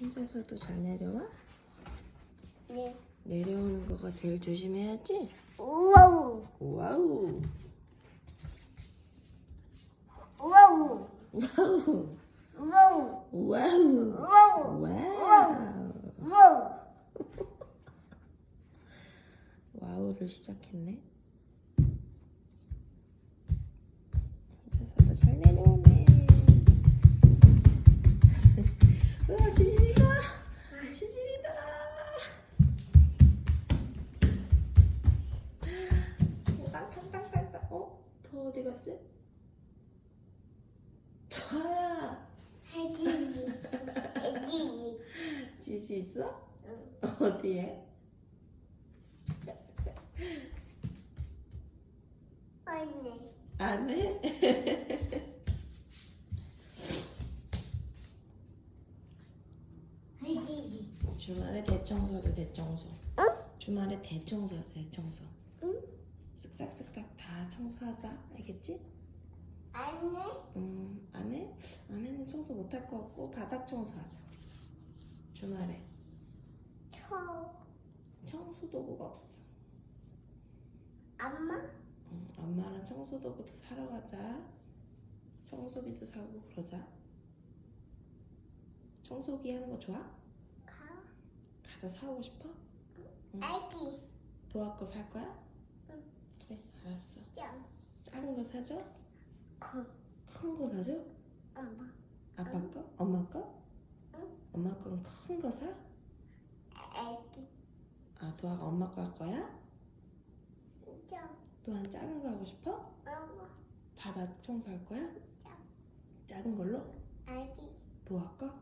혼자서도 잘 내려와? 네. 내려오는 거가 제일 조심해야지. 우와우. 와우. 우와우. 와우. 우와우. 와우. 우와우. 와우. 우와우. 와우를 시작했네. 혼자서도 잘 내려오네. 우와, 갔지? 저야. 해지지. 해지지. 지지 있어? 응. 어디에? 아니네. 안 해? 해지지. 주말에 대청소도 대청소. 응? 주말에 대청소 대청소. 응? 쓱싹쓱싹 다 청소하자. 알겠지? 아니네. 음, 안 해? 안에는 청소 못 할 것 같고 바닥 청소하자. 주말에 초. 청소 도구가 없어. 엄마? 응, 엄마랑 청소 도구도 사러 가자. 청소기도 사고 그러자. 청소기 하는 거 좋아? 가. 가서 사오고 싶어? 응. 애기. 도화 거살 거야? 응. 그래, 알았어. 점. 작은 거 사줘? 거. 큰거 사줘? 엄마. 아빠 응. 거? 엄마 거? 응. 엄마 거는 큰거 사? 애기. 아, 도화가 엄마 거 할 거야? 점. 도화는 작은 거 하고 싶어? 엄마. 바닥 청소할 거야? 점. 작은 걸로? 애기. 도화 거?